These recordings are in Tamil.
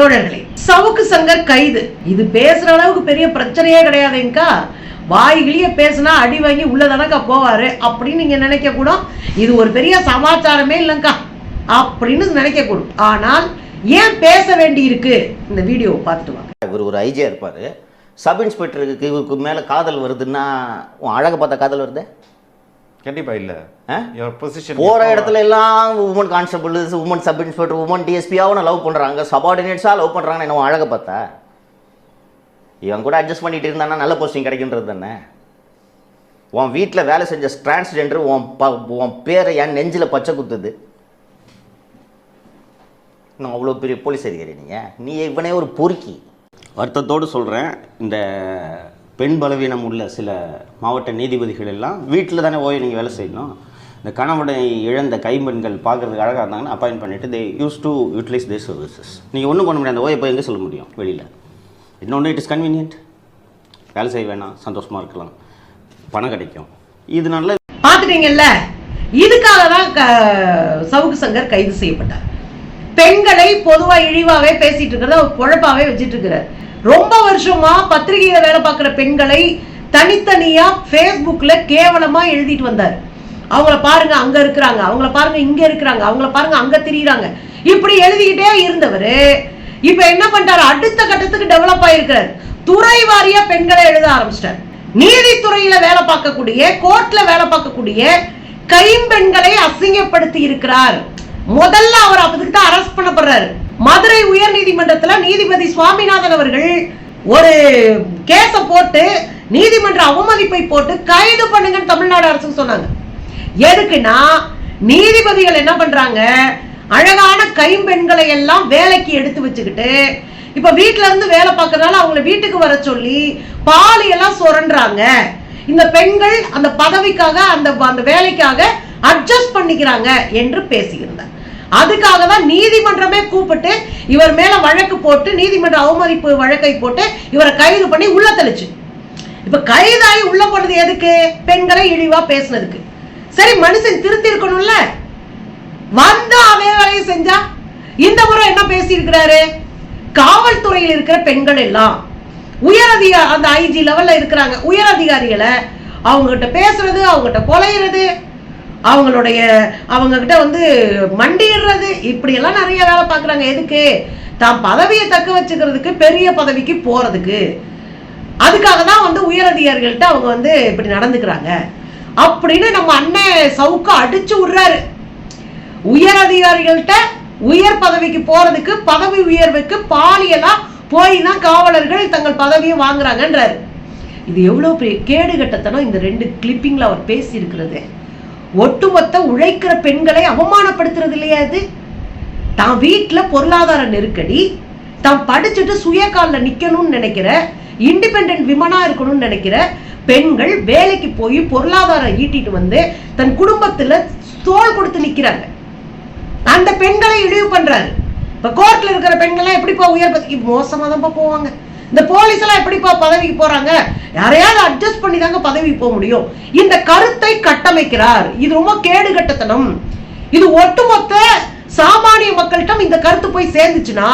தோழர்களே சவுக்கு சங்கர் கைது. இது பேசுற அளவுக்கு பெரிய பிரச்சனையே கிடையாதுங்கக்கா வாய்கிளிய பேசினா அடி வாங்கி உள்ளதானக்கா போவாரு அப்படின்னு நீங்க நினைக்க கூட இது ஒரு பெரிய சமாச்சாரமே இல்லைங்கக்கா அப்படின்னு நினைக்க கூடும் ஆனால் ஏன் பேச வேண்டி இருக்கு இந்த வீடியோ பார்த்துட்டு வாங்க. இவர் ஒரு ஐஜியா இருப்பார். சப் இன்ஸ்பெக்டருக்கு இவருக்கு மேலே காதல் வருதுன்னா உன் அழகை பார்த்தா காதல் வருது? கண்டிப்பா இல்ல. போகிற இடத்துல எல்லாம் woman constable woman sub inspector woman டிஎஸ்பியாவும் love பண்ணுறாங்க சபார்டினேட்ஸாக லவ் பண்ணுறாங்கன்னு என்ன அழகை பார்த்தா. இவன் கூட அட்ஜஸ்ட் பண்ணிட்டு இருந்தானா நல்ல போஸ்டிங் கிடைக்குன்றது தானே. உன் வீட்டில் வேலை செஞ்ச டிரான்ஸ்ஜெண்டர் உன் ப உன் பேரை என் நெஞ்சில் பச்சை குத்துது. நான் அவ்வளோ பெரிய போலீஸ் அதிகாரி நீங்கள் நீ இவனே ஒரு பொறுக்கி. வருத்தத்தோடு சொல்கிறேன் இந்த பெண் பலவீனம் உள்ள சில மாவட்ட நீதிபதிகள் எல்லாம் வீட்டில் தானே ஓய் நீங்கள் வேலை செய்யணும். இந்த கணவனை இழந்த கைம்பெண்கள் பார்க்குறதுக்கு அழகாக இருந்தாங்கன்னா அப்பாயின்ட் பண்ணிவிட்டு they use to utilise the services நீங்கள் ஒன்றும் பண்ண முடியாது. அந்த ஓயை போய் எங்கே சொல்ல முடியும்? வெளியில். இன்னொன்று இட் இஸ் கன்வீனியன்ட் வேலை செய்ய வேணாம். சந்தோஷமாக இருக்கலாம். பணம் கிடைக்கும். இது நல்ல பார்த்துட்டீங்கல்ல? இதுக்காக தான் க- சவுக்கு சங்கர் கைது செய்யப்பட்டார். பெண்களை பொதுவாக இழிவாகவே பேசிட்டு இருக்கிறத ஒரு வச்சுட்டு இருக்கிறார். ரொம்ப வருஷமா பத்திரிகையில வேலை பார்க்குற பெண்களை தனித்தனியா ஃபேஸ்புக்ல கேவலமா எழுதிட்டு வந்தார். அவங்கள பாருங்க அங்க இருக்கிறாங்க அவங்கள பாருங்க இங்க இருக்கிறாங்க அவங்கள பாருங்க அங்க திரியிறாங்க. இப்படி எழுதிக்கிட்டே இருந்தவர் இப்ப என்ன பண்றாரு அடுத்த கட்டத்துக்கு டெவலப் ஆயிருக்கிறார் துறை வாரிய பெண்களை எழுத ஆரம்பிச்சிட்டார். நீதித்துறையில வேலை பார்க்கக்கூடிய கோர்ட்ல வேலை பார்க்கக்கூடிய கைம்பெண்களை அசிங்கப்படுத்தி இருக்கிறார். முதல்ல அவர் அதுக்கு தான் அரெஸ்ட் பண்ணப்படுறாரு. மதுரை உயர் நீதிமன்றத்துல நீதிபதி சுவாமிநாதன் அவர்கள் ஒரு கேஸ போட்டு நீதிமன்ற அவமதிப்பை போட்டு கைது பண்ணுங்கன்னு தமிழ்நாடு அரசு சொன்னாங்க. எதுக்குன்னா நீதிபதிகள் என்ன பண்றாங்க? அழகான கைம்பெண்களை எல்லாம் வேலைக்கு எடுத்து வச்சுக்கிட்டு இப்ப வீட்டுல இருந்து வேலை பார்க்கறதால அவங்கள வீட்டுக்கு வர சொல்லி பாலியெல்லாம் சுரண்டுறாங்க இந்த பெண்கள் அந்த பதவிக்காக அந்த அந்த வேலைக்காக அட்ஜஸ்ட் பண்ணிக்கிறாங்க என்று பேசியிருந்தார் அதுக்காக தான் நீதிமன்றமே கூப்பிட்டு இவர் மேல வழக்கு போட்டு நீதிமன்ற அவமதிப்பு வழக்கை போட்டு இவரை கைது பண்ணி உள்ள தெளிச்சு. இப்ப கைதாகி உள்ள போனது எதுக்கு? பெண்களை இழிவா பேசுனதுக்கு. சரி மனுஷன் திருத்தி இருக்கணும்ல வந்து அதே வேலையை செஞ்சா? இந்த முறை என்ன பேசி இருக்கிறாரு காவல்துறையில் இருக்கிற பெண்கள் எல்லாம் உயர் அதிகாரி அந்த ஐஜி லெவல்ல இருக்கிறாங்க உயர் அதிகாரிகளை அவங்க கிட்ட பேசுறது அவங்க கிட்ட கொலையிறது அவங்களுடைய அவங்க கிட்ட வந்து மண்டிடுறது இப்படி எல்லாம் நிறைய வேலை பார்க்குறாங்க. எதுக்கு? தான் பதவியை தக்க வச்சுக்கிறதுக்கு பெரிய பதவிக்கு போறதுக்கு. அதுக்காக தான் வந்து உயர் அதிகாரிகள்கிட்ட அவங்க வந்து இப்படி நடந்துக்கிறாங்க. அப்படின்னு நம்ம அண்ணன் சவுக்கு அடிச்சு விடுறாரு. உயர் அதிகாரிகள்கிட்ட உயர் பதவிக்கு போறதுக்கு பதவி உயர்வுக்கு பாலியலா போய் தான் காவலர்கள் தங்கள் பதவியை வாங்குறாங்கன்றாரு. இது எவ்வளவு பெரிய கேடுகட்டத்தனம் இந்த ரெண்டு கிளிப்பிங்ல அவர் பேசி இருக்கிறது ஒட்டுமொத்த உழைக்கிற பெண்களை அவமானப்படுத்துறது இல்லையா இது? தான் வீட்டில் பொருளாதார நெருக்கடி தான் படிச்சுட்டு சுய கால்ல நினைக்கிற இண்டிபெண்ட் விமனாக இருக்கணும்னு நினைக்கிற பெண்கள் வேலைக்கு போய் பொருளாதாரம் ஈட்டிட்டு வந்து தன் குடும்பத்தில் தோல் கொடுத்து நிற்கிறாங்க அந்த பெண்களை இழிவு பண்றாரு. இப்போ கோர்ட்ல இருக்கிற பெண்கள்லாம் எப்படிப்பா உயர் மோசமாக மோசமா தான்ப்பா போவாங்க. இந்த போலீஸ் எல்லாம் எப்படிப்பா பதவிக்கு போறாங்க? யாரையாவது அட்ஜஸ்ட் பண்ணி தாங்க பதவி போக முடியும். இந்த கருத்தை கட்டமைக்கிறார். இது ரொம்ப கேடு கட்டத்தனம் இது ஒட்டுமொத்த சாமானிய மக்கள்கிட்ட இந்த கருத்து போய் சேர்ந்துச்சுன்னா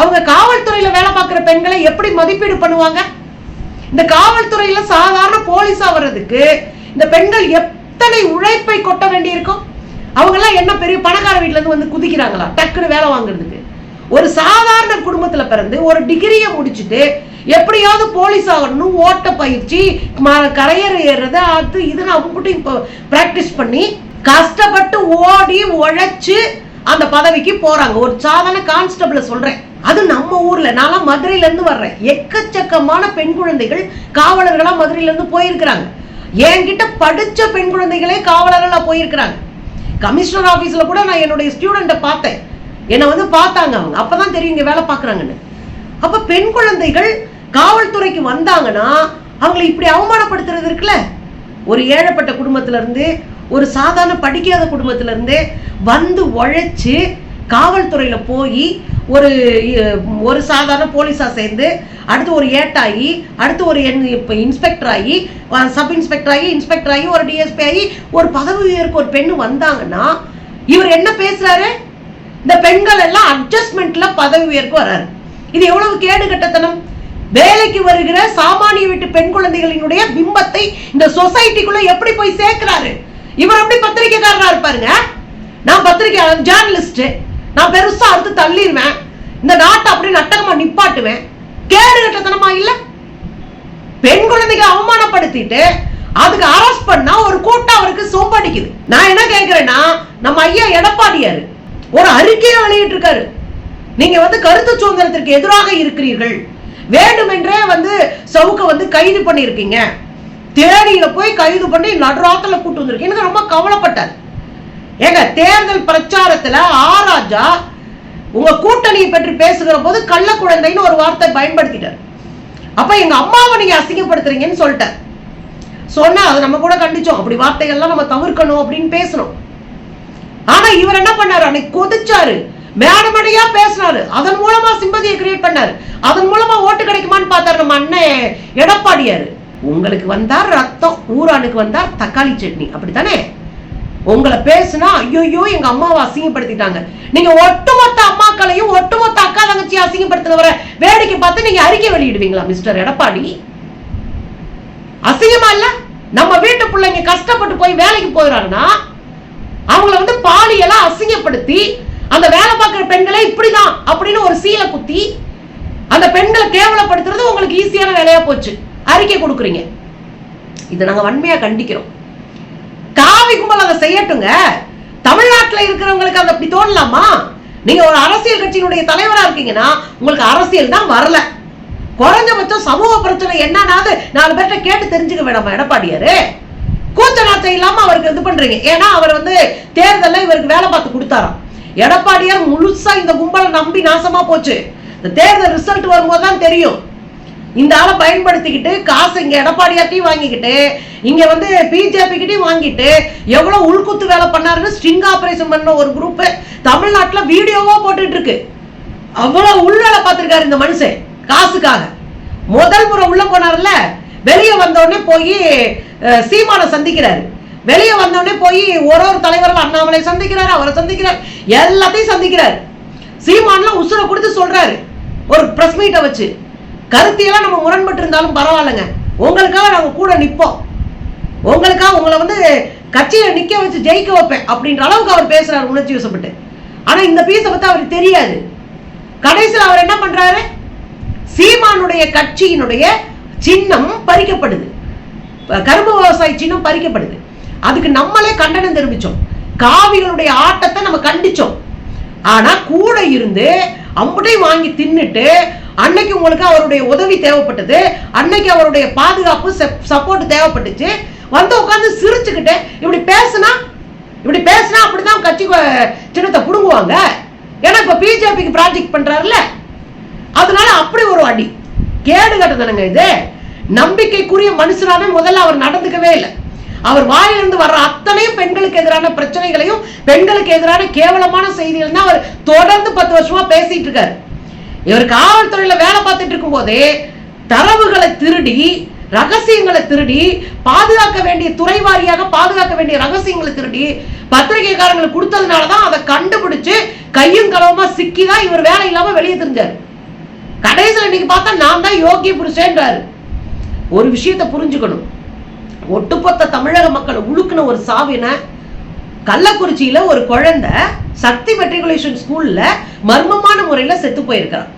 அவங்க காவல்துறையில வேலை பார்க்குற பெண்களை எப்படி மதிப்பீடு பண்ணுவாங்க? இந்த காவல்துறையில சாதாரண போலீஸா வர்றதுக்கு இந்த பெண்கள் எத்தனை உழைப்பை கொட்ட வேண்டியிருக்கும்? அவங்க எல்லாம் என்ன பெரிய பணக்கார வீட்ல இருந்து வந்து குதிக்கிறாங்களா? டக்குன்னு வேலை வாங்குறதுக்கு. ஒரு சாதாரண குடும்பத்துல பிறந்து ஒரு டிகிரியை முடிச்சுட்டு எப்படியாவது போலீஸ் ஆகணும் ஓட்ட பயிற்சி ம- ஏறுறது அது இது அவங்ககிட்ட இப்போ ப்ராக்டிஸ் பண்ணி கஷ்டப்பட்டு ஓடி உழைச்சு அந்த பதவிக்கு போறாங்க. ஒரு சாதாரண கான்ஸ்டபிள சொல்றேன். அது நம்ம ஊர்ல நான்லாம் மதுரையில இருந்து வர்றேன். எக்கச்சக்கமான பெண் குழந்தைகள் காவலர்களா மதுரையில இருந்து போயிருக்கிறாங்க. என்கிட்ட படிச்ச பெண் குழந்தைகளே காவலர்களா போயிருக்கிறாங்க. கமிஷனர் ஆபீஸ்ல கூட நான் என்னுடைய ஸ்டூடெண்ட்டை பார்த்தேன். என்னை வந்து பார்த்தாங்க அவங்க. அப்பதான் தெரியும் இங்கே வேலை பார்க்குறாங்கன்னு. அப்ப பெண் குழந்தைகள் காவல்துறைக்கு வந்தாங்கன்னா அவங்களை இப்படி அவமானப்படுத்துறது இருக்குல்ல? ஒரு ஏழைப்பட்ட குடும்பத்துல இருந்து ஒரு சாதாரண படிக்காத குடும்பத்துல இருந்து வந்து உழைச்சு காவல்துறையில போய் ஒரு ஒரு சாதாரண போலீஸா சேர்ந்து அடுத்து ஒரு ஏட்டாகி அடுத்து ஒரு இப்போ இன்ஸ்பெக்டர் ஆகி சப் இன்ஸ்பெக்டர் ஆகி இன்ஸ்பெக்டர் ஆகி ஒரு டிஎஸ்பி ஆகி ஒரு பதவி உயர்க்கு ஒரு பெண்ணு வந்தாங்கன்னா இவர் என்ன பேசுறாரு? இந்த பெண்கள் எல்லாம் அட்ஜஸ்ட்மெண்ட்ல பதவி உயர்க்கு வர்றாரு இது எவ்வளவு கேடு கட்டத்தனம் வேலைக்கு வருகிற சாமானிய வீட்டு பெண் குழந்தைகளினுடைய பிம்பத்தை இந்த சொசைட்டிக்குள்ள எப்படி போய் சேர்க்கிறாரு? இவர் எப்படி பத்திரிக்கைக்காரரா இருப்பாருங்க? நான் பத்திரிகை ஜேர்னலிஸ்ட் நான் பெருசா அறுத்து தள்ளிடுவேன் இந்த நாட்டை அப்படி நட்டகமா நிப்பாட்டுவேன். கேடு கட்டத்தனமா இல்ல? பெண் குழந்தைகளை அவமானப்படுத்திட்டு அதுக்கு அரெஸ்ட் பண்ணா ஒரு கூட்டம் அவருக்கு சோம்படிக்குது. நான் என்ன கேக்குறேன்னா நம்ம ஐயா எடப்பாடியாரு ஒரு அறிக்கையை வெளியிட்டு இருக்காரு நீங்க வந்து கருத்து சுதந்திரத்திற்கு எதிராக இருக்கிறீர்கள். வேண்டுமென்றே வந்து சவுக்க வந்து கைது பண்ணியிருக்கீங்க. தேனியில போய் கைது பண்ணி நடுராத்துல கூட்டு வந்திருக்கீங்க. எனக்கு ரொம்ப கவலைப்பட்டார் ஏங்க தேர்தல் பிரச்சாரத்துல ஆராஜா உங்க கூட்டணியை பற்றி பேசுகிற போது கள்ள குழந்தைன்னு ஒரு வார்த்தை பயன்படுத்திட்டார். அப்ப எங்க அம்மாவை நீங்க அசிங்கப்படுத்துறீங்கன்னு சொல்லிட்டார். சொன்னா அதை நம்ம கூட கண்டிச்சோம். அப்படி வார்த்தைகள்லாம் நம்ம தவிர்க்கணும் அப்படின்னு பேசணும். ஆனா இவர் என்ன பண்ணாரு? அன்னைக்கு கொதிச்சாரு. மேடமடையா பேசினாரு அதன் மூலமா சிம்பதியை கிரியேட் பண்ணாரு. அதன் மூலமா ஓட்டு கிடைக்குமான்னு பார்த்தாரு நம்ம அண்ணன் எடப்பாடியாரு. உங்களுக்கு வந்தார் ரத்தம் ஊரானுக்கு வந்தார் தக்காளி சட்னி. அப்படித்தானே? உங்களை பேசுனா ஐயோ எங்க அம்மாவை அசிங்கப்படுத்திட்டாங்க. நீங்க ஒட்டுமொத்த அம்மாக்களையும் ஒட்டுமொத்த அக்கா தங்கச்சி அசிங்கப்படுத்தினவரை வேடிக்கை பார்த்து நீங்க அறிக்கை வெளியிடுவீங்களா மிஸ்டர் எடப்பாடி? அசிங்கமா இல்ல? நம்ம வீட்டு பிள்ளைங்க கஷ்டப்பட்டு போய் வேலைக்கு போயிடுறாங்கன்னா அவங்கள வந்து பாலியெல்லாம் அசிங்கப்படுத்தி அந்த வேலை பார்க்குற பெண்களை இப்படிதான் அப்படின்னு ஒரு சீலை குத்தி அந்த பெண்களை கேவலப்படுத்துறது உங்களுக்கு ஈஸியான வேலையா போச்சு. அறிக்கை கொடுக்குறீங்க. இதை நாங்க வன்மையா கண்டிக்கிறோம். காவி கும்பல் அதை செய்யட்டுங்க. தமிழ்நாட்டுல இருக்கிறவங்களுக்கு அதை அப்படி தோணலாமா? நீங்க ஒரு அரசியல் கட்சியினுடைய தலைவரா இருக்கீங்கன்னா உங்களுக்கு அரசியல் தான் வரல. குறைஞ்சபட்சம் சமூக பிரச்சனை என்னன்னாவது நாலு பேர்ட்ட கேட்டு தெரிஞ்சுக்க வேணாமா எடப்பாடியாரு? கூச்ச நாச்சம் இல்லாம அவருக்கு இது பண்றீங்க. ஏன்னா அவர் வந்து தேர்தலில் இவருக்கு வேலை பார்த்து கொடுத்தாராம். எடப்பாடியார் முழுசா இந்த கும்பலை நம்பி நாசமா போச்சு. இந்த தேர்தல் ரிசல்ட் வரும்போது தான் தெரியும். இந்த ஆளை பயன்படுத்திக்கிட்டு காசு இங்க எடப்பாடியார்ட்டையும் வாங்கிக்கிட்டு இங்க வந்து பிஜேபி கிட்டையும் வாங்கிட்டு எவ்வளவு உள்குத்து வேலை பண்ணாருன்னு ஸ்ட்ரிங் ஆபரேஷன் பண்ண ஒரு குரூப் தமிழ்நாட்டுல வீடியோவா போட்டுட்டு இருக்கு. அவ்வளவு உள் வேலை பார்த்திருக்காரு இந்த மனுஷன் காசுக்காக. முதல் முறை உள்ள போனார்ல வெளியே வந்தோடனே போய் சீமானை சந்திக்கிறாரு. வெளியே வந்தோடனே போய் ஒரு ஒரு தலைவர்கள் அண்ணாமலை சந்திக்கிறார் அவரை சந்திக்கிறார். எல்லாத்தையும் சந்திக்கிறார். சீமான்லாம் உசுரை கொடுத்து சொல்றாரு. ஒரு பிரஸ் மீட்டை வச்சு. கருத்தியெல்லாம் நம்ம முரண்பட்டு இருந்தாலும் பரவாயில்லைங்க. உங்களுக்காக நாங்கள் கூட நிற்போம் உங்களுக்காக உங்களை வந்து கட்சியை நிற்க வச்சு ஜெயிக்க வைப்பேன் அப்படின்ற அளவுக்கு அவர் பேசுறாரு உணர்ச்சி வசப்பட்டு. ஆனால் இந்த பீஸை பற்றி அவருக்கு தெரியாது. கடைசியில் அவர் என்ன பண்றாரு? சீமானுடைய கட்சியினுடைய சின்னம் பறிக்கப்படுது. கரும்பு விவசாய சின்னம் பறிக்கப்படுது. அதுக்கு நம்மளே கண்டனம் தெரிவிச்சோம். காவிகளுடைய ஆட்டத்தை நம்ம கண்டிச்சோம். ஆனா கூட இருந்து அம்புட்டையும் வாங்கி தின்னுட்டு அன்னைக்கு உங்களுக்கு அவருடைய உதவி தேவைப்பட்டது. அன்னைக்கு அவருடைய பாதுகாப்பு சப்போர்ட் தேவைப்பட்டுச்சு. வந்து உட்காந்து சிரிச்சுக்கிட்டு இப்படி பேசுனா இப்படி பேசுனா அப்படிதான் கட்சி சின்னத்தை புடுங்குவாங்க. ஏன்னா இப்ப பிஜேபிக்கு ப்ராஜெக்ட் பண்றாருல்ல. அதனால அப்படி ஒரு அடி. கேடு கட்டுதலுங்க இது. நம்பிக்கைக்குரிய மனுஷனாவே முதல்ல அவர் நடந்துக்கவே இல்லை. அவர் வாயிலிருந்து வர்ற அத்தனையும் பெண்களுக்கு எதிரான பிரச்சனைகளையும் பெண்களுக்கு எதிரான கேவலமான செய்திகள் தான் அவர் தொடர்ந்து பத்து வருஷமா பேசிட்டு இருக்காரு. இவர் காவல்துறையில வேலை பார்த்துட்டு இருக்கும் போதே தரவுகளை திருடி ரகசியங்களை திருடி பாதுகாக்க வேண்டிய துறை வாரியாக பாதுகாக்க வேண்டிய ரகசியங்களை திருடி பத்திரிகைக்காரங்களுக்கு கொடுத்ததுனால தான் அதை கண்டுபிடிச்சு கையும் களவுமா சிக்கி தான் இவர் வேலை இல்லாம வெளியே தெரிஞ்சாரு. கடைசியில் இன்னைக்கு பார்த்தா நான் தான் யோகிய புருஷன்றாரு. ஒரு விஷயத்தை புரிஞ்சுக்கணும். ஒட்டுமொத்த தமிழக மக்களை உழுக்குன ஒரு சாவின கள்ளக்குறிச்சியில ஒரு குழந்தை சக்தி மெட்ரிகுலேஷன் ஸ்கூல்ல மர்மமான முறையில செத்து போயிருக்கிறான்.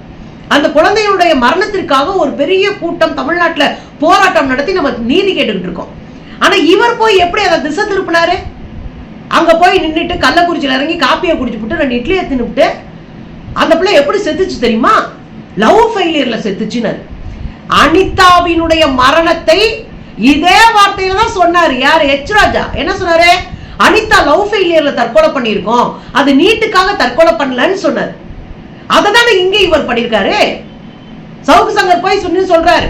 அந்த குழந்தையுடைய மரணத்திற்காக ஒரு பெரிய கூட்டம் தமிழ்நாட்டில் போராட்டம் நடத்தி நம்ம நீதி கேட்டுக்கிட்டு இருக்கோம். ஆனா இவர் போய் எப்படி அதை திசை திருப்பினாரு? அங்க போய் நின்றுட்டு கள்ளக்குறிச்சியில் இறங்கி காப்பியை குடிச்சுப்புட்டு ரெண்டு இட்லியை தின்னுட்டு அந்த பிள்ளை எப்படி செத்துச்சு தெரியுமா? லவ் ஃபெயிலியர்ல செத்துச்சுன்னு அனிதாவினுடைய மரணத்தை இதே வார்த்தையில தான் சொன்னாரு. யார்? எச் ராஜா. என்ன சொன்னாரு? அனிதா லவ் ஃபெயிலியர்ல தற்கொலை பண்ணியிருக்கோம். அது நீட்டுக்காக தற்கொலை பண்ணலன்னு சொன்னார். அதை தானே இங்கே இவர் பண்ணியிருக்காரு? சவுக்கு சங்கர் போய் சொல்லி சொல்றாரு.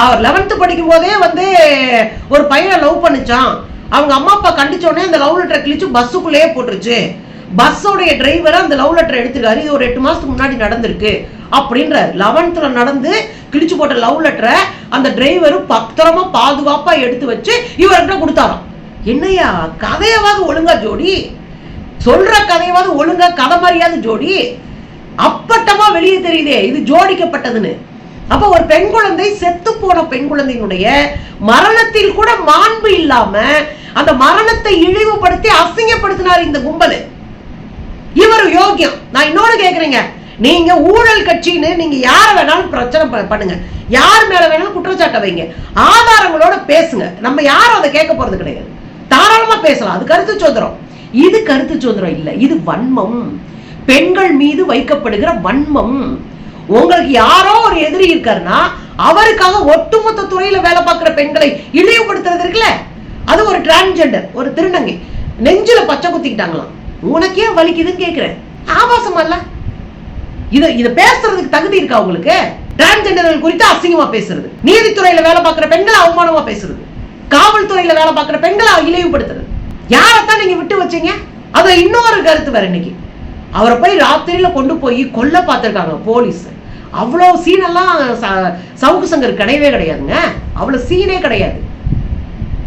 அவர் லெவன்த்து படிக்கும் போதே வந்து ஒரு பையனை லவ் பண்ணுச்சான் அவங்க அம்மா அப்பா கண்டிச்சோடனே அந்த லவ் லெட்டரை கிழிச்சு பஸ்ஸுக்குள்ளேயே போட்டுருச்சு. பஸ்ஸோடைய டிரைவரை அந்த லவ் லெட்டர் எடுத்துருக்காரு இது ஒரு எட்டு மாசத்துக்கு முன்னாடி நடந்திருக்கு. அப்படின்றாரு லெவன்த்தில் நடந்து கிழிச்சு போட்ட லவ் லெட்டரை அந்த டிரைவரும் பத்திரமா பாதுகாப்பா எடுத்து வச்சு இவர்கிட்ட கொடுத்தாராம். என்னையா கதையவாக ஒழுங்கா ஜோடி. சொல்ற கதையாவது ஒழுங்கா கதை மாதிரியாவது ஜோடி. அப்பட்டமா வெளியே தெரியுதே இது ஜோடிக்கப்பட்டதுன்னு. அப்ப ஒரு பெண் குழந்தை செத்து போன பெண் குழந்தையினுடைய மரணத்தில் கூட மாண்பு இல்லாம அந்த மரணத்தை இழிவுபடுத்தி அசிங்கப்படுத்தினார் இந்த கும்பல். இவர் யோக்கியம் நான் இன்னொன்னு கேக்குறேங்க. நீங்க ஊழல் கட்சின்னு நீங்க யார வேணாலும் பிரச்சனை ப- பண்ணுங்க. யார் மேல வேணாலும் குற்றச்சாட்டை வைங்க. ஆதாரங்களோட பேசுங்க. நம்ம யாரும் அதை கேட்க போறது கிடையாது. தாராளமா பேசலாம். அது கருத்து சுதந்திரம். இது கருத்து சுதந்திரம் இல்ல. இது வன்மம். பெண்கள் மீது வைக்கப்படுகிற வன்மம். உங்களுக்கு யாரோ ஒரு எதிரி இருக்காருன்னா அவருக்காக ஒட்டுமொத்த துறையில வேலை பார்க்கிற பெண்களை இழிவுபடுத்துறது இருக்குல்ல? அது ஒரு டிரான்ஜெண்டர் ஒரு திருநங்கை. நெஞ்சில பச்சை குத்திக்கிட்டாங்களாம். உனக்கே வலிக்குதுன்னு கேக்குறேன். ஆபாசமா இல்ல? இதை இதை பேசுறதுக்கு தகுதி இருக்கா உங்களுக்கு? டிரான்ஜெண்டர்கள் குறித்து அசிங்கமா பேசுறது. நீதித்துறையில வேலை பார்க்குற பெண்களை அவமானமா பேசுறது. காவல்துறையில வேலை பார்க்குற பெண்களை இழிவுபடுத்துறது. யாரைத்தான் நீங்க விட்டு வச்சீங்க? அது இன்னொரு கருத்து வேற இன்னைக்கு. அவரை போய் ராத்திரியில கொண்டு போய் கொல்ல பார்த்துருக்காங்க போலீஸ் அவ்வளவு சீனெல்லாம் ச- சவுக்கு சங்கர் கிடையவே கிடையாதுங்க. அவ்வளவு சீனே கிடையாது.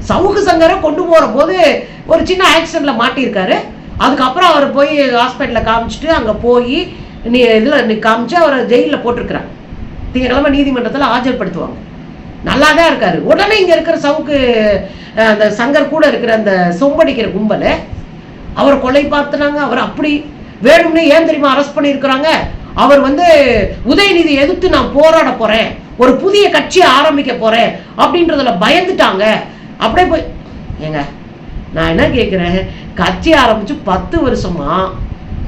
சவுக்கு சங்கரை கொண்டு போற போது ஒரு சின்ன ஆக்சிடென்ட்ல மாட்டியிருக்காரு. அதுக்கப்புறம் அவர் போய் ஹாஸ்பிட்டல்ல காமிச்சிட்டு அங்க போய் நீ இதில் நீ காமிச்சு அவரை ஜெயிலில் போட்டிருக்கிறான். திங்கக்கிழமை நீதிமன்றத்தில் ஆஜர்படுத்துவாங்க. நல்லா தான் இருக்காரு. உடனே இங்கே இருக்கிற சவுக்கு அந்த சங்கர் கூட இருக்கிற அந்த சொம்படிக்கிற கும்பல் அவர் கொலை பார்த்துனாங்க. அவர் அப்படி வேணும்னே ஏன் தெரியுமா அரெஸ்ட் பண்ணியிருக்கிறாங்க? அவர் வந்து உதயநிதி எதிர்த்து நான் போராட போறேன். ஒரு புதிய கட்சியை ஆரம்பிக்க போறேன். அப்படின்றதுல பயந்துட்டாங்க. அப்படியே போய் ஏங்க நான் என்ன கேட்குறேன் கட்சி ஆரம்பிச்சு பத்து வருஷமா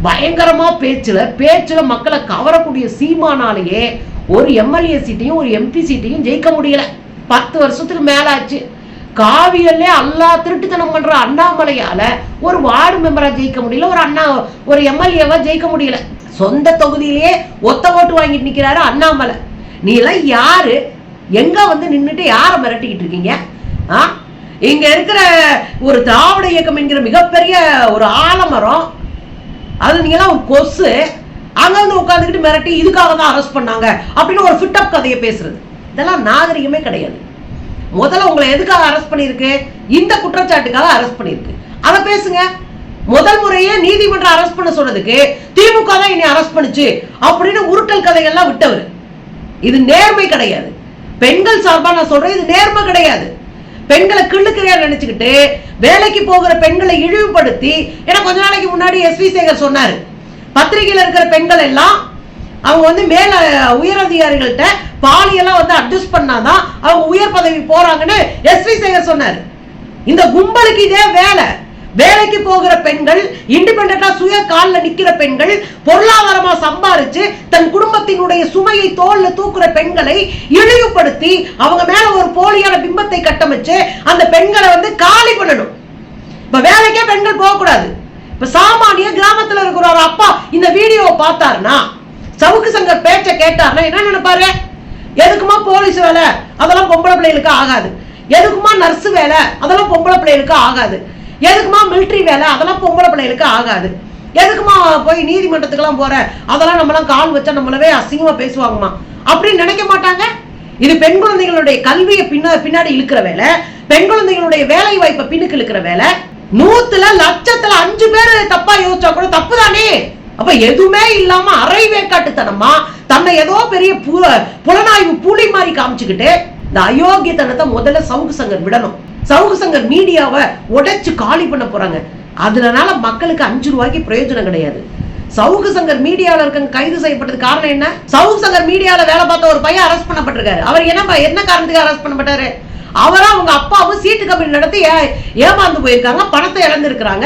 பயங்கரமா பேச்சுல பேச்சுல மக்களை கவரக்கூடிய சீமானாலேயே ஒரு எம்எல்ஏ சீட்டையும் ஒரு எம்பி சீட்டையும் ஜெயிக்க முடியல. பத்து வருஷத்துக்கு மேல ஆச்சு காவியல்லே அல்லா திருட்டுத்தனம் பண்ற அண்ணாமலையால ஒரு வார்டு மெம்பரா ஜெயிக்க முடியல ஒரு அண்ணா ஒரு எம்எல்ஏவா ஜெயிக்க முடியல. சொந்த தொகுதியிலேயே ஒத்த ஓட்டு வாங்கிட்டு நிக்கிறாரு அண்ணாமலை. நீ எல்லாம் யாரு? எங்க வந்து நின்றுட்டு யாரை மிரட்டிக்கிட்டு இருக்கீங்க? ஆ? இங்க இருக்கிற ஒரு திராவிட இயக்கம் என்கிற மிகப்பெரிய ஒரு ஆலமரம் அது நீங்களாம் ஒரு கொசு. அங்க வந்து உட்காந்துக்கிட்டு மிரட்டி இதுக்காக தான் அரெஸ்ட் பண்ணாங்க அப்படின்னு ஒரு ஃபிட்டப் கதையை பேசுறது. இதெல்லாம் நாகரிகமே கிடையாது. முதல்ல உங்களை எதுக்காக அரெஸ்ட் பண்ணியிருக்கு? இந்த குற்றச்சாட்டுக்காக அரெஸ்ட் பண்ணியிருக்கு. அதை பேசுங்க. முதல் முறையே நீதிமன்றம் அரெஸ்ட் பண்ண சொன்னதுக்கு திமுக தான் என்னை அரெஸ்ட் பண்ணுச்சு அப்படின்னு உருட்டல் கதையெல்லாம் விட்டவர். இது நேர்மை கிடையாது. பெண்கள் சார்பாக நான் சொல்றேன் இது நேர்மை கிடையாது. பெண்களை கிள்ளுக்கிறையா நினைச்சுக்கிட்டு வேலைக்கு போகிற பெண்களை இழிவுபடுத்தி ஏன்னா கொஞ்ச நாளைக்கு முன்னாடி எஸ் வி சேகர் சொன்னாரு பத்திரிகையில இருக்கிற பெண்கள் எல்லாம் அவங்க வந்து மேல உயர் அதிகாரிகள்கிட்ட பாலியெல்லாம் வந்து அட்ஜஸ்ட் பண்ணாதான் அவங்க உயர் பதவி போறாங்கன்னு எஸ் வி சேகர் சொன்னாரு. இந்த கும்பலுக்கு இதே வேலை. வேலைக்கு போகிற பெண்கள் இண்டிபெண்டா சுய காலில் நிக்கிற பெண்கள் பொருளாதாரமா சம்பாரிச்சு குடும்பத்தினுடைய சுமையை தோல்ல தூக்குற பெண்களை இழிவுபடுத்தி அவங்க மேல ஒரு போலியான பிம்பத்தை கட்டமைச்சு அந்த பெண்களை வந்து காலி பண்ணணும். இப்ப வேலைக்கே பெண்கள் போக கூடாது. இப்ப சாமானிய கிராமத்துல இருக்கிற ஒரு அப்பா இந்த வீடியோவை பார்த்தாருன்னா சவுக்கு சங்கர் பேச்ச கேட்டாருன்னா என்ன நினைப்பாரு? எதுக்குமா போலீஸ் வேலை? அதெல்லாம் பொம்பளை பிள்ளைகளுக்கு ஆகாது. எதுக்குமா நர்ஸ் வேலை? அதெல்லாம் பொம்பளை பிள்ளைகளுக்கு ஆகாது. எதுக்குமா மிலிட்ரி வேலை? அதெல்லாம் பொம்பளை பிள்ளைகளுக்கு ஆகாது. எதுக்குமா போய் நீதிமன்றத்துக்கெல்லாம் போற? அதெல்லாம் நம்மளாம் கால் வச்சா நம்மளவே அசிங்கமா பேசுவாங்கம்மா. அப்படின்னு நினைக்க மாட்டாங்க. இது பெண் குழந்தைகளுடைய கல்வியை பின்ன பின்னாடி இழுக்கிற வேலை. பெண் குழந்தைகளுடைய வேலை வாய்ப்பை பின்னுக்கு இழுக்கிற வேலை. நூத்துல லட்சத்துல அஞ்சு பேர் தப்பா யோசிச்சா கூட தப்பு தானே அப்ப எதுவுமே இல்லாம அரை வேக்காட்டுத்தனமா தன்னை ஏதோ பெரிய பு- புலனாய்வு புலி மாதிரி காமிச்சுக்கிட்டு இந்த அயோக்கியத்தனத்தை முதல்ல சவுக்கு சங்கர் விடணும். சவுக்கு சங்கர் மீடியாவை உடைச்சு காலி பண்ண போறாங்க. அதனால மக்களுக்கு அஞ்சு ரூபாய்க்கு பிரயோஜனம் கிடையாது. சவுக்கு சங்கர் மீடியாவில் இருக்க கைது செய்யப்பட்டது காரணம் என்ன? சவுக்கு சங்கர் மீடியாவில் வேலை பார்த்த ஒரு பையன் அரெஸ்ட் பண்ணப்பட்டிருக்காரு. அவர் என்ன என்ன காரணத்துக்கு அரெஸ்ட் பண்ணப்பட்டாரு? அவரா அவங்க அப்பாவும் சீட்டு கம்பெனி நடத்தி ஏ- ஏமாந்து போயிருக்காங்க பணத்தை இழந்திருக்கிறாங்க.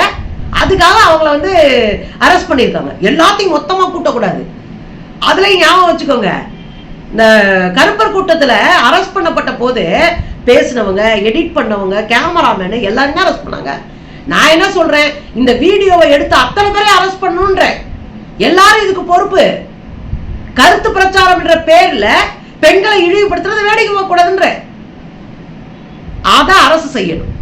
அதுக்காக அவங்கள வந்து அரெஸ்ட் பண்ணியிருக்காங்க. எல்லாத்தையும் மொத்தமாக கூட்டக்கூடாது. அதுலயும் ஞாபகம் வச்சுக்கோங்க. இந்த கருப்பர் கூட்டத்தில் அரெஸ்ட் பண்ணப்பட்ட போது பேசினவங்க எடிட் பண்ணவங்க கேமராமேனு எல்லாருமே அரெஸ்ட் பண்ணாங்க. நான் என்ன சொல்றேன்? இந்த வீடியோவை எடுத்து அத்தனை பேரையும் அரெஸ்ட் பண்ணணுன்றேன் எல்லாரும் இதுக்கு பொறுப்பு. கருத்து பிரச்சாரம் என்ற பேர்ல பெண்களை இழிவுபடுத்துறது வேடிக்கை போக கூடாதுன்ற அதை அரசு செய்யணும்.